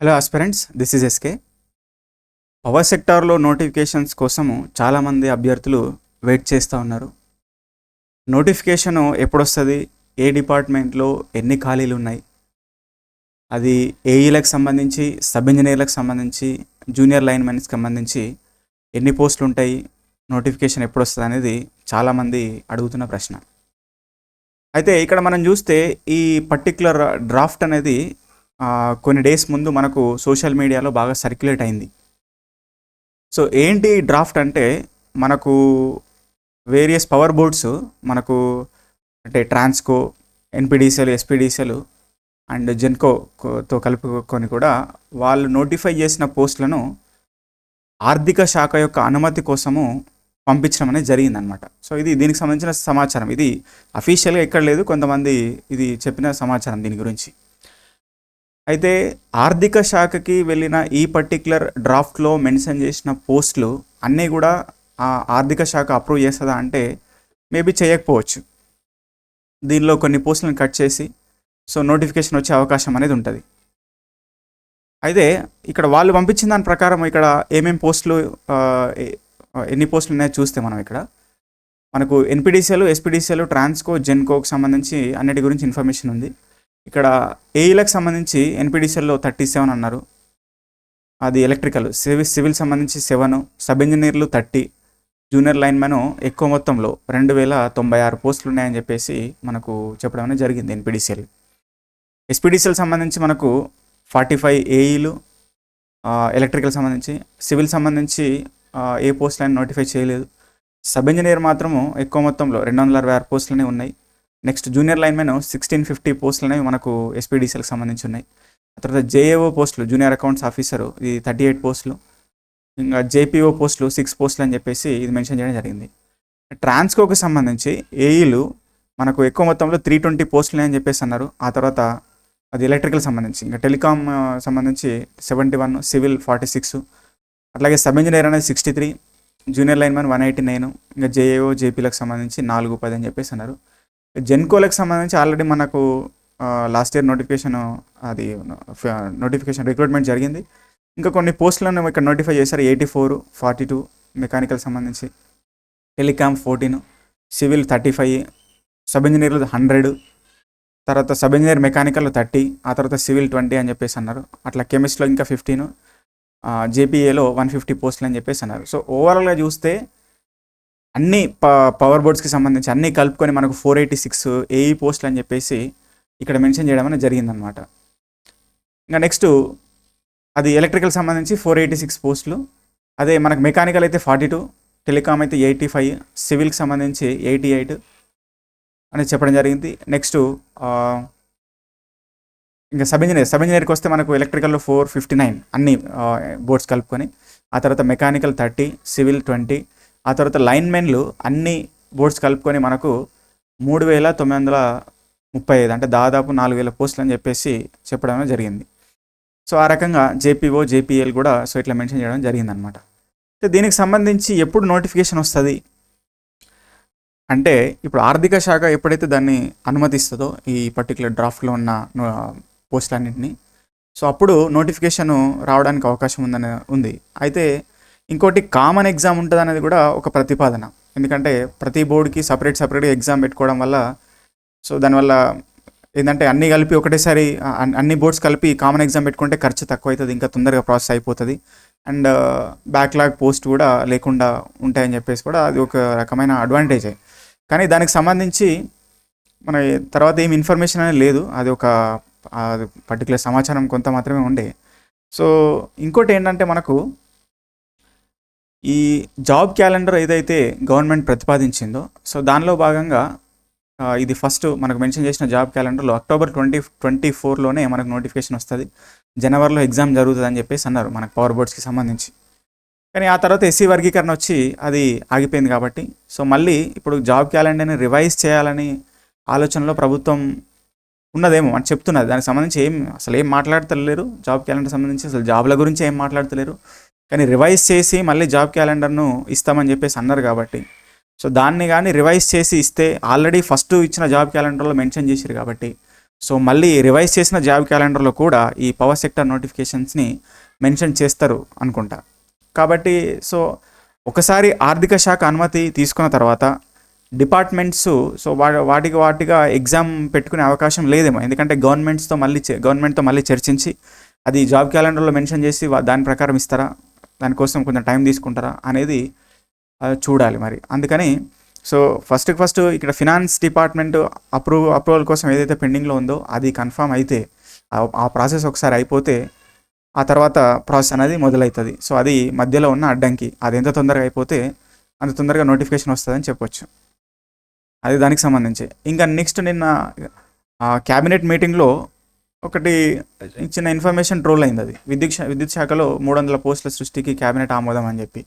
Hello aspirants this is SK power సెక్టార్లో notifications కోసము చాలామంది అభ్యర్థులు వెయిట్ చేస్తూ ఉన్నారు. నోటిఫికేషన్ ఎప్పుడొస్తుంది? ఏ డిపార్ట్మెంట్లో ఎన్ని ఖాళీలు ఉన్నాయి? అది ఏఈలకు సంబంధించి సబ్ ఇంజనీర్లకు సంబంధించి జూనియర్ లైన్ మెన్స్కి సంబంధించి ఎన్ని పోస్టులు ఉంటాయి? నోటిఫికేషన్ ఎప్పుడు వస్తుంది అనేది చాలామంది అడుగుతున్న ప్రశ్న. అయితే ఇక్కడ మనం చూస్తే ఈ పర్టిక్యులర్ డ్రాఫ్ట్ అనేది కొన్ని డేస్ ముందు మనకు సోషల్ మీడియాలో బాగా సర్క్యులేట్ అయింది. సో ఏంటి డ్రాఫ్ట్ అంటే మనకు వేరియస్ పవర్ బోర్డ్స్ మనకు అంటే ట్రాన్స్కో ఎన్పిడిసిఎల్ ఎస్పీడీసీలు అండ్ జెన్కోతో కలుపుకొని కూడా వాళ్ళు నోటిఫై చేసిన పోస్టులను ఆర్థిక శాఖ యొక్క అనుమతి కోసము పంపించడం అనేది జరిగిందనమాట సో ఇది దీనికి సంబంధించిన సమాచారం. ఇది అఫీషియల్గా ఎక్కడ లేదు. కొంతమంది ఇది చెప్పిన సమాచారం దీని గురించి. అయితే ఆర్థిక శాఖకి వెళ్ళిన ఈ పర్టిక్యులర్ డ్రాఫ్ట్లో మెన్షన్ చేసిన పోస్టులు అన్నీ కూడా ఆ ఆర్థిక శాఖ అప్రూవ్ చేస్తుందా అంటే మేబీ చేయకపోవచ్చు. దీనిలో కొన్ని పోస్టులను కట్ చేసి సో నోటిఫికేషన్ వచ్చే అవకాశం అనేది ఉంటుంది. అయితే ఇక్కడ వాళ్ళు పంపించిన దాని ప్రకారం ఇక్కడ ఏమేం పోస్టులు ఎన్ని పోస్టులు ఉన్నాయో చూస్తే మనం ఇక్కడ. మనకు ఎన్పిడిసిఎల్ ఎస్పీడీసీఎల్ ట్రాన్స్కో జెన్కోకి సంబంధించి అన్నిటి గురించి ఇన్ఫర్మేషన్ ఉంది. ఇక్కడ ఏఈలకు సంబంధించి ఎన్పిడిసిఎల్లో థర్టీ సెవెన్ అన్నారు. అది ఎలక్ట్రికల్ సివిల్ సివిల్ సంబంధించి సెవెన్ సబ్ ఇంజనీర్లు థర్టీ జూనియర్ లైన్మెన్ ఎక్కువ మొత్తంలో రెండు వేల తొంభై ఆరు పోస్టులు ఉన్నాయని చెప్పేసి మనకు చెప్పడం అనేది జరిగింది ఎన్పిడిసిఎల్ ఎస్పిడిసిఎల్ సంబంధించి మనకు ఫార్టీ ఫైవ్ ఏఈలు ఎలక్ట్రికల్ సంబంధించి సివిల్ సంబంధించి ఏ పోస్టులు నోటిఫై చేయలేదు. సబ్ ఇంజనీర్ మాత్రము ఎక్కువ మొత్తంలో రెండు వందల అరవై ఆరు పోస్టులనే ఉన్నాయి. Next junior line men sixteen fifty పోస్టులు అనేవి మనకు ఎస్పీడీసీలకు సంబంధించి ఉన్నాయి. ఆ తర్వాత జేఏఓ పోస్టులు జూనియర్ అకౌంట్స్ ఆఫీసరు ఇది థర్టీ ఎయిట్ పోస్టులు ఇంకా జేపీఓ పోస్టులు సిక్స్ పోస్టులు అని చెప్పేసి ఇది మెన్షన్ చేయడం జరిగింది. ట్రాన్స్కోకి సంబంధించి ఏఈలు మనకు ఎక్కువ మొత్తంలో త్రీ ట్వంటీ పోస్టులు అని చెప్పేసి అన్నారు. ఆ తర్వాత అది ఎలక్ట్రికల్ సంబంధించి ఇంకా టెలికామ్ సంబంధించి seventy one civil forty six అట్లాగే సబ్ ఇంజనీర్ అనేది sixty three junior lineman one eighty nine ఇంకా జేఏఓ జేపీలకు సంబంధించి నాలుగు పది అని చెప్పేసి అన్నారు. జెన్కోలకు సంబంధించి ఆల్రెడీ మనకు లాస్ట్ ఇయర్ నోటిఫికేషన్ అది నోటిఫికేషన్ రిక్రూట్మెంట్ జరిగింది. ఇంకా కొన్ని పోస్టులను ఇక్కడ నోటిఫై చేశారు eighty four forty two mechanical సంబంధించి. Telecom fourteen civil thirty five sub ఇంజనీర్లు హండ్రెడ్ తర్వాత సబ్ ఇంజనీర్ మెకానికల్ థర్టీ ఆ తర్వాత సివిల్ ట్వంటీ అని చెప్పేసి అన్నారు. అట్లా కెమిస్ట్రీలో ఇంకా ఫిఫ్టీన్ జేపీఏలో వన్ ఫిఫ్టీ పోస్టులు అని చెప్పేసి అన్నారు. సో ఓవరాల్గా చూస్తే అన్ని ప పవర్ బోర్డ్స్కి సంబంధించి అన్నీ కలుపుకొని మనకు ఫోర్ ఎయిటీ సిక్స్ ఏఈ పోస్టులు అని చెప్పేసి ఇక్కడ మెన్షన్ చేయడం అనేది జరిగిందనమాట ఇంకా నెక్స్ట్ అది ఎలక్ట్రికల్ సంబంధించి ఫోర్ ఎయిటీ సిక్స్ పోస్టులు అదే మనకు మెకానికల్ అయితే ఫార్టీ టూ టెలికామ్ అయితే ఎయిటీ ఫైవ్ సివిల్కి సంబంధించి ఎయిటీ ఎయిట్ అని చెప్పడం జరిగింది. నెక్స్ట్ ఇంకా సబ్ ఇంజనీర్ సబ్ ఇంజనీర్కి వస్తే మనకు ఎలక్ట్రికల్లో ఫోర్ ఫిఫ్టీ నైన్ అన్ని బోర్డ్స్ కలుపుకొని ఆ తర్వాత మెకానికల్ థర్టీ సివిల్ ట్వంటీ ఆ తర్వాత లైన్మెన్లు అన్ని బోర్డ్స్ కలుపుకొని మనకు మూడు వేల తొమ్మిది వందల ముప్పై ఐదు అంటే దాదాపు నాలుగు వేల పోస్టులు అని చెప్పేసి చెప్పడం జరిగింది. సో ఆ రకంగా జేపీఓ జేపీఎల్ కూడా సో ఇట్లా మెన్షన్ చేయడం జరిగిందనమాట అయితే దీనికి సంబంధించి ఎప్పుడు నోటిఫికేషన్ వస్తుంది? అంటే ఇప్పుడు ఆర్థిక శాఖ ఎప్పుడైతే దాన్ని అనుమతిస్తుందో ఈ పర్టికులర్ డ్రాఫ్ట్లో ఉన్న పోస్టులన్నింటినీ సో అప్పుడు నోటిఫికేషన్ రావడానికి అవకాశం ఉందని ఉంది. అయితే ఇంకోటి కామన్ ఎగ్జామ్ ఉంటుంది అనేది కూడా ఒక ప్రతిపాదన. ఎందుకంటే ప్రతి బోర్డుకి సపరేట్ సపరేట్గా ఎగ్జామ్ పెట్టుకోవడం వల్ల సో దానివల్ల ఏంటంటే అన్నీ కలిపి ఒకటేసారి అన్ని బోర్డ్స్ కలిపి కామన్ ఎగ్జామ్ పెట్టుకుంటే ఖర్చు తక్కువ అవుతుంది ఇంకా తొందరగా ప్రాసెస్ అయిపోతుంది. అండ్ బ్యాక్లాగ్ పోస్ట్ కూడా లేకుండా ఉంటాయని చెప్పేసి కూడా అది ఒక రకమైన అడ్వాంటేజే కానీ దానికి సంబంధించి మన తర్వాత ఏం ఇన్ఫర్మేషన్ అనేది లేదు. అది ఒక పర్టికులర్ సమాచారం కొంత మాత్రమే ఉండే. సో ఇంకోటి ఏంటంటే మనకు ఈ జాబ్ క్యాలెండర్ ఏదైతే గవర్నమెంట్ ప్రతిపాదించిందో సో దానిలో భాగంగా ఇది ఫస్ట్ మనకు మెన్షన్ చేసిన జాబ్ క్యాలెండర్లో అక్టోబర్ ట్వంటీ ట్వంటీ ఫోర్లోనే మనకు నోటిఫికేషన్ వస్తుంది. జనవరిలో ఎగ్జామ్ జరుగుతుంది అని చెప్పేసి అన్నారు మనకు పవర్ బోర్డ్స్కి సంబంధించి. కానీ ఆ తర్వాత ఎస్సీ వర్గీకరణ వచ్చి అది ఆగిపోయింది కాబట్టి సో మళ్ళీ ఇప్పుడు జాబ్ క్యాలెండర్ని రివైజ్ చేయాలని ఆలోచనలో ప్రభుత్వం ఉన్నదేమో అని చెప్తున్నది దానికి సంబంధించి ఏం అసలు ఏం మాట్లాడతలేరు? జాబ్ క్యాలెండర్ సంబంధించి అసలు జాబ్ల గురించి ఏం మాట్లాడతలేరు? కానీ రివైజ్ చేసి మళ్ళీ జాబ్ క్యాలెండర్ను ఇస్తామని చెప్పేసి అన్నారు కాబట్టి. సో దాన్ని కానీ రివైజ్ చేసి ఇస్తే ఆల్రెడీ ఫస్ట్ ఇచ్చిన జాబ్ క్యాలెండర్లో మెన్షన్ చేశారు కాబట్టి. సో మళ్ళీ రివైజ్ చేసిన జాబ్ క్యాలెండర్లో కూడా ఈ పవర్ సెక్టర్ నోటిఫికేషన్స్ని మెన్షన్ చేస్తారు అనుకుంటా. కాబట్టి సో ఒకసారి ఆర్థిక శాఖ అనుమతి తీసుకున్న తర్వాత డిపార్ట్మెంట్స్ సో వా వాటికి వాటిగా ఎగ్జామ్ పెట్టుకునే అవకాశం లేదేమో. ఎందుకంటే గవర్నమెంట్స్తో మళ్ళీ గవర్నమెంట్తో మళ్ళీ చర్చించి అది జాబ్ క్యాలెండర్లో మెన్షన్ చేసి వా- దాని ప్రకారం ఇస్తారా? దానికోసం కొంచెం టైం తీసుకుంటారా అనేది చూడాలి మరి. అందుకని సో ఫస్ట్ ఫస్ట్ ఇక్కడ ఫినాన్స్ డిపార్ట్మెంట్ అప్రూవ్ అప్రూవల్ కోసం ఏదైతే పెండింగ్లో ఉందో అది కన్ఫర్మ్ అయితే ఆ- ఆ ప్రాసెస్ ఒకసారి అయిపోతే ఆ తర్వాత ప్రాసెస్ అనేది మొదలవుతుంది సో అది మధ్యలో ఉన్న అడ్డంకి. అది ఎంత తొందరగా అయిపోతే అంత తొందరగా నోటిఫికేషన్ వస్తుందని చెప్పొచ్చు. అది దానికి సంబంధించి. ఇంకా నెక్స్ట్ నిన్న క్యాబినెట్ మీటింగ్లో ఒకటి చిన్న ఇన్ఫర్మేషన్ ట్రోల్ అయింది అది. విద్యుత్ విద్యుత్ శాఖలో మూడు వందల పోస్టుల సృష్టికి క్యాబినెట్ ఆమోదం అని చెప్పి.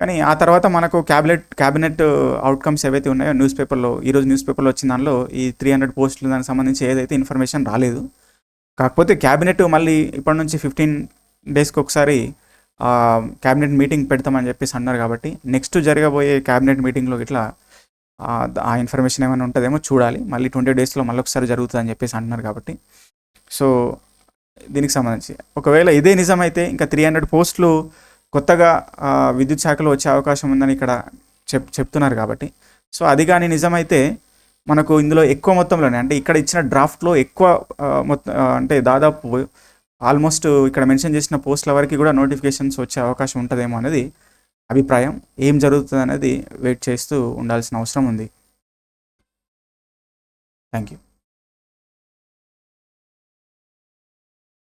కానీ ఆ తర్వాత మనకు క్యాబినెట్ క్యాబినెట్ అవుట్కమ్స్ ఏవైతే ఉన్నాయో న్యూస్ పేపర్లో ఈరోజు న్యూస్ పేపర్లో వచ్చిన దానిలో ఈ త్రీ హండ్రెడ్ పోస్టులు దానికి సంబంధించి ఏదైతే ఇన్ఫర్మేషన్ రాలేదు. కాకపోతే క్యాబినెట్ మళ్ళీ ఇప్పటి నుంచి ఫిఫ్టీన్ డేస్కి ఒకసారి క్యాబినెట్ మీటింగ్ పెడతామని చెప్పేసి అన్నారు కాబట్టి నెక్స్ట్ జరగబోయే క్యాబినెట్ మీటింగ్లో ఇట్లా ఆ, ఆ ఇన్ఫర్మేషన్ ఏమైనా ఉంటుందేమో చూడాలి. మళ్ళీ ట్వంటీ డేస్లో మళ్ళీ ఒకసారి జరుగుతుందని చెప్పేసి అంటున్నారు కాబట్టి సో దీనికి సంబంధించి. ఒకవేళ ఇదే నిజమైతే ఇంకా త్రీ హండ్రెడ్ పోస్టులు కొత్తగా విద్యుత్ శాఖలో వచ్చే అవకాశం ఉందని ఇక్కడ చెప్ చెప్తున్నారు కాబట్టి. సో అది కానీ నిజమైతే మనకు ఇందులో ఎక్కువ మొత్తంలోనే అంటే ఇక్కడ ఇచ్చిన డ్రాఫ్ట్లో ఎక్కువ మొత్తం అంటే దాదాపు ఆల్మోస్ట్ ఇక్కడ మెన్షన్ చేసిన పోస్టుల వరకు కూడా నోటిఫికేషన్స్ వచ్చే అవకాశం ఉంటుందేమో అనేది అభిప్రాయం. ఏం జరుగుతుంది అనేది వెయిట్ చేస్తూ ఉండాల్సిన అవసరం ఉంది. Thank you